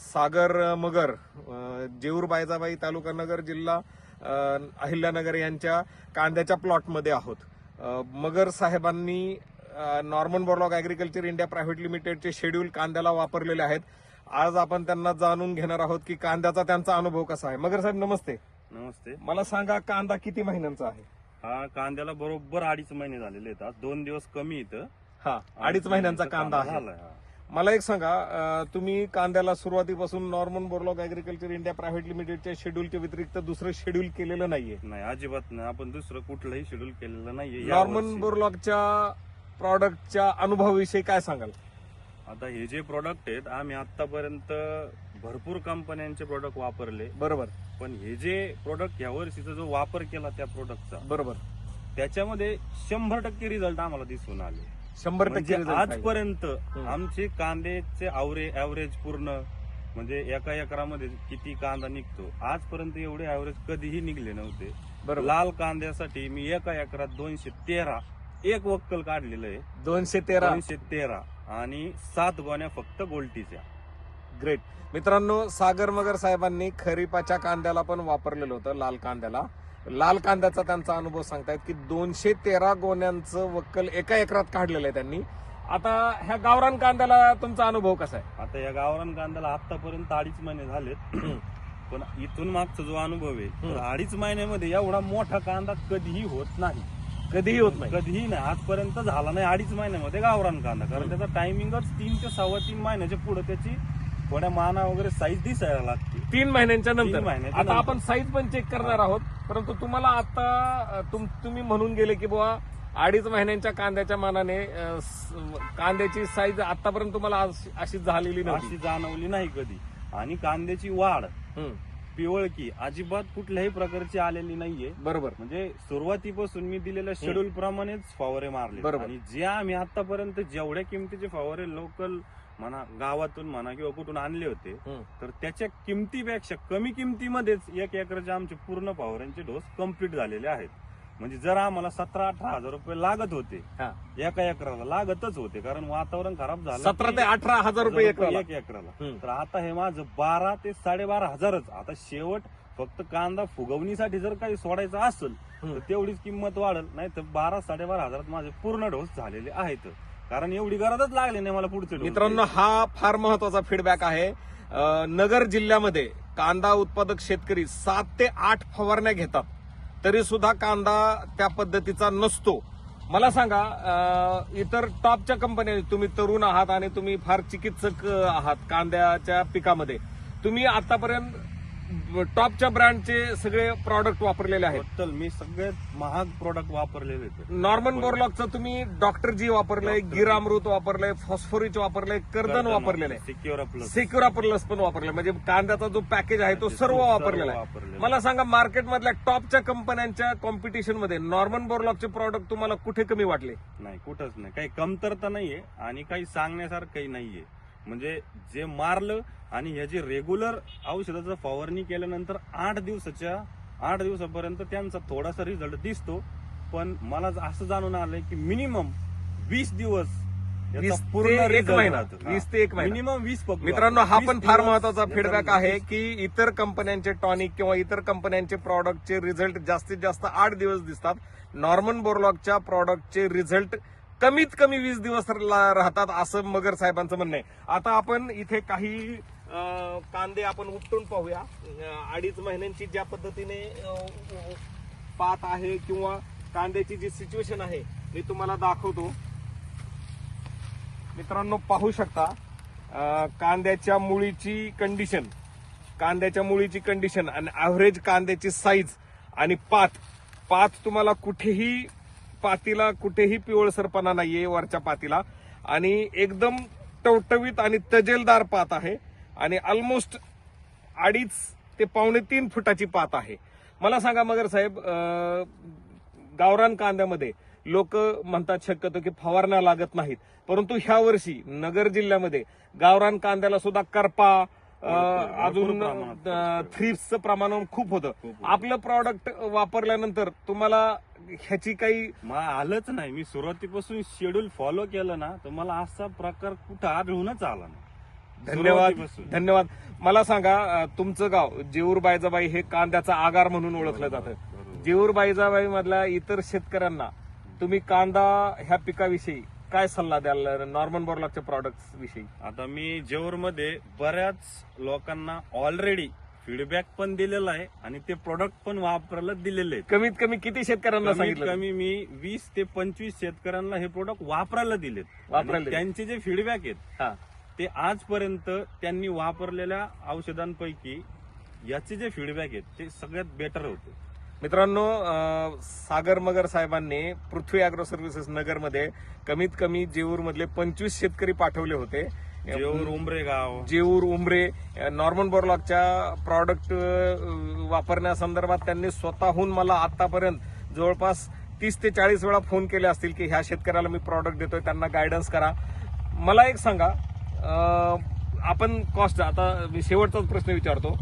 सागर मगर जेऊर बायजाबाई तालुका नगर जिल्हा अहिल्यानगर यांच्या कांद्याच्या प्लॉटमध्ये आहोत. मगर साहेबांनी Norman Borlaug agriculture India private लिमिटेडचे शेड्यूल कांद्याला वापरलेले आहेत. आज आपण त्यांना जाणून घेणार आहोत की कांद्याचा त्यांचा अनुभव कसा आहे. मगर साहेब नमस्ते. नमस्ते. मला सांगा कांदा किती महिन्यांचा आहे? हा कांद्याला बरोबर अडीच महिने झालेले आहेत. दोन दिवस कमी इथं. हा अडीच महिन्यांचा कांदा आहे. मला एक सांगा तुम्ही कांद्याला सुरुवातीपासून Norman Borlaug agriculture India private लिमिटेडच्या शेड्यूलच्या व्यतिरिक्त दुसरं शेड्यूल केलेलं नाहीये. नाही अजिबात नाही. आपण दुसरं कुठलंही शेड्यूल केलेलं नाहीये नॉर्मन. बोरलॉगच्या प्रॉडक्टच्या अनुभवाविषयी काय सांगाल? आता हे जे प्रोडक्ट आहेत आम्ही आतापर्यंत भरपूर कंपन्यांचे प्रोडक्ट वापरले. बरोबर. पण हे जे प्रोडक्ट या वर्षीचा जो वापर केला त्या प्रोडक्टचा बरोबर. त्याच्यामध्ये शंभर टक्के रिझल्ट आम्हाला दिसून आले. शंभर म्हणजे टक्के result आहे. आजपर्यंत. आमचे कांद्याचे आवरे ऍव्हरेज पूर्ण म्हणजे एका एकरामध्ये किती कांदा निघतो? आजपर्यंत एवढे ऍव्हरेज कधीही निघले नव्हते. बरोबर. लाल कांद्यासाठी मी एका एकरात दोनशे तेरा एक वक्कल काढलेलं आहे. दोनशे तेरा. दोनशे तेरा आणि सात गोण्या फक्त गोल्टीच्या. ग्रेट मित्रांनो सागर मगर साहेबांनी खरीपाच्या कांद्याला पण वापरलेलं होतं लाल कांद्याला. लाल कांद्याचा त्यांचा अनुभव सांगतायत की दोनशे तेरा गोण्यांचं वक्कल एका एकरात काढलेलं आहे त्यांनी. आता ह्या गावरान कांद्याला तुमचा अनुभव कसा आहे? आता या गावरान कांद्याला आतापर्यंत अडीच महिने झालेत. पण इथून मागचा जो अनुभव आहे तर. अडीच महिन्यामध्ये एवढा मोठा कांदा कधीही होत नाही. कधीही होत नाही. कधीही नाही. आजपर्यंत झाला नाही अडीच महिन्यामध्ये गावरान कांदा. कारण. त्याचा टायमिंगच तीन ते सव्वा तीन महिन्याच्या पुढे त्याची थोड्या माना वगैरे साईज दिसायला लागते. तीन महिन्यांच्या नंतर. आता. आपण साईज पण चेक करणार आहोत. परंतु तुम्हाला आता तुम- तुम्ही म्हणून गेले की बुवा अडीच महिन्यांच्या कांद्याच्या मानाने कांद्याची साईज आतापर्यंत तुम्हाला अशी झालेली अशी जाणवली नाही कधी. आणि कांद्याची वाढ पिवळकी अजिबात कुठल्याही प्रकारची आलेली नाहीये. बरोबर. म्हणजे सुरुवातीपासून मी दिलेल्या शेड्यूल प्रमाणेच फवारे मारले बरोबर. आणि जे आम्ही आतापर्यंत जेवढ्या किमतीचे फवारे लोकल म्हणा गावातून म्हणा किंवा कुठून आणले होते हम्म, तर त्याच्या किमतीपेक्षा कमी किमतीमध्येच एक एकरचे आमचे पूर्ण फवाऱ्यांचे डोस कंप्लीट झालेले आहेत. म्हणजे जर आम्हाला सतरा अठरा हजार रुपये लागत होते हा. एका एकराला लागतच होते कारण वातावरण खराब झालं सतरा ते अठरा हजार रुपये एकराला. एक एकराला. हम्म. तर आता हे माझं बारा ते साडेबारा हजारच. आता शेवट फक्त कांदा फुगवणीसाठी जर काही सोडायचं असेल हम्म. तर तेवढीच किंमत वाढेल. नाही तर बारा साडेबारा हजारात माझे पूर्ण डोस झालेले आहेत. कारण एवढी गरजच लागली नाही मला पुढचे मित्रांनो हा फार महत्त्वाचा फीडबॅक आहे. नगर जिल्ह्यामध्ये कांदा उत्पादक शेतकरी सात ते आठ फवारण्या घेतात. तरी सुद्धा कांदा त्या पद्धतीचा नसतो. मला सांगा इतर टॉपच्या कंपन्या तुम्ही तरुण आहात आणि तुम्ही फार चिकित्सक आहात कांद्याच्या पिकामध्ये. तुम्ही आतापर्यंत टॉपच्या ब्रँडचे सगळे प्रॉडक्ट वापरलेले आहेत. टोटल मी सगळ्यात महाग प्रोडक्ट वापरलेले आहेत. नॉर्मन बोरलॉकचं तुम्ही डॉक्टर जी वापरलंय. गिरामृत वापरलंय फॉस्फोरिच वापरलंय कर्दन वापरलेलं आहे. सिक्युअर प्लस सेक्युरा प्लस पण वापरलाय. म्हणजे कांद्याचा जो पॅकेज आहे तो सर्व वापरलेला आहे. मला सांगा मार्केटमधल्या टॉपच्या कंपन्यांच्या कॉम्पिटिशनमध्ये नॉर्मन बोरलॉकचे प्रॉडक्ट तुम्हाला कुठे कमी वाटले? नाही कुठंच नाही. काही कमतरता नाहीये आणि काही सांगण्यासारखंही नाहीये. म्हणजे जे मारलं आणि ह्याची रेग्युलर औषधाचं फवारणी केल्यानंतर आठ दिवसाच्या आठ दिवसापर्यंत त्यांचा थोडासा रिझल्ट दिसतो पण मला असं जाणून आलंय की मिनिमम वीस दिवस वीस ते एक महिना. वीस ते एक महिना. मिनिमम वीस मित्रांनो. हा पण फार महत्त्वाचा फीडबॅक आहे. की इतर कंपन्यांचे टॉनिक किंवा इतर कंपन्यांचे प्रॉडक्टचे रिझल्ट जास्तीत जास्त आठ दिवस दिसतात नॉर्मन बोरलॉकच्या प्रॉडक्टचे रिझल्ट कमीत कमी वीस दिवस ला- राहतात असं मगर साहेबांचं म्हणणं आहे. आता आपण इथे काही कांदे आपण उपटून पाहूया. अडीच महिन्यांची ज्या पद्धतीने पात आहे किंवा कांद्याची जी सिच्युएशन आहे मी तुम्हाला दाखवतो. मित्रांनो पाहू शकता कांद्याच्या मुळीची कंडिशन कांद्याच्या मुळीची कंडिशन आणि ऍव्हरेज कांद्याची साईज आणि पात. पात तुम्हाला कुठेही पातीला कुठेही पिवळसरपणा नाहीये वरच्या पातीला. आणि एकदम टवटवीत आणि तजेलदार पात आहे. आणि ऑलमोस्ट अडीच ते पावणे तीन फुटाची पात आहे. मला सांगा मगर साहेब गावरान कांद्यामध्ये लोक म्हणतात शक्यतो की फवारण्या लागत नाहीत. परंतु ह्या वर्षी नगर जिल्ह्यामध्ये गावरान कांद्याला सुद्धा करपा अजून. थ्रिप्सचं प्रमाण खूप होतं. आपलं प्रॉडक्ट वापरल्यानंतर तुम्हाला ह्याची काही मला आलंच नाही. मी सुरुवातीपासून शेड्यूल फॉलो केलं ना तर मला असा प्रकार कुठं आढळूनच आला नाही. धन्यवाद. सुरुवातीपासून. धन्यवाद. मला सांगा अं, तुमचं गाव जेऊर बायजाबाई हे कांद्याचा आगार म्हणून ओळखलं जातं. बरोबर. जेऊर बायजाबाई मधल्या इतर शेतकऱ्यांना तुम्ही कांदा ह्या पिकाविषयी काय सल्ला द्याल नॉर्मन बोरलॉकच्या प्रॉडक्ट विषयी? आता मी जेऊरमध्ये बऱ्याच लोकांना ऑलरेडी फीडबॅक पण दिलेला आहे आणि ते प्रोडक्ट पण वापरायला दिलेले आहेत. कमीत कमी किती शेतकऱ्यांना कमीत सांगितलं? कमी मी वीस ते पंचवीस शेतकऱ्यांना हे प्रोडक्ट वापरायला दिलेत. वापरायला आणि दिलेत. त्यांचे जे फीडबॅक आहेत हा. ते आजपर्यंत त्यांनी वापरलेल्या औषधांपैकी याचे जे फीडबॅक आहेत ते सगळ्यात बेटर होते. मित्रांनो अं, सागर मगर साहेबांनी पृथ्वी अॅग्रो सर्व्हिसेस नगरमध्ये कमीत कमी जेऊर मधले पंचवीस शेतकरी पाठवले होते. जेऊर उमरेगाव जेऊर उमरे नॉर्मन बोरलॉकच्या प्रॉडक्ट वापरण्यासंदर्भात त्यांनी स्वतःहून मला आतापर्यंत जवळपास तीस ते चाळीस वेळा फोन केले असतील की ह्या शेतकऱ्याला मी प्रॉडक्ट देतोय त्यांना गायडन्स करा. मला एक सांगा आपण कॉस्ट आता मी शेवटचाच प्रश्न विचारतो.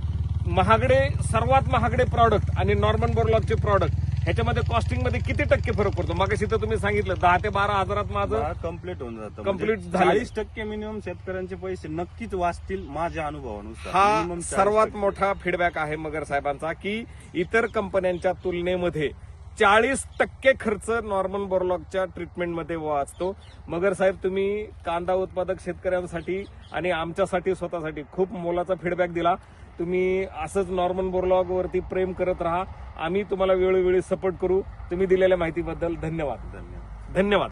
महागडे सर्वात महागडे प्रॉडक्ट आणि नॉर्मन बोरलॉकचे प्रॉडक्ट ह्याच्यामध्ये कॉस्टिंगमध्ये किती टक्के फरक पडतो? मग तर तुम्ही सांगितलं दहा ते बारा हजारात माझं कंप्लीट होऊन जातं. Complete म्हणजे. चाळीस टक्के मिनिमम शेतकऱ्यांचे पैसे नक्कीच वाचतील माझ्या अनुभवानुसार. हा Minimum 40% सर्वात मोठा फीडबॅक आहे मगर साहेबांचा की इतर कंपन्यांच्या तुलनेमध्ये चाळीस टक्के खर्च नॉर्मन बोरलॉकच्या ट्रीटमेंटमध्ये वाचतो. मगर साहेब तुम्ही कांदा उत्पादक शेतकऱ्यांसाठी आणि आमच्यासाठी स्वतःसाठी खूप मोलाचा फीडबॅक दिला. तुम्ही असंच नॉर्मन बोरलॉग वरती प्रेम करत राहा. आम्ही तुम्हाला वेळोवेळी सपोर्ट करू. तुम्ही दिलेल्या माहितीबद्दल धन्यवाद. धन्यवाद. धन्यवाद.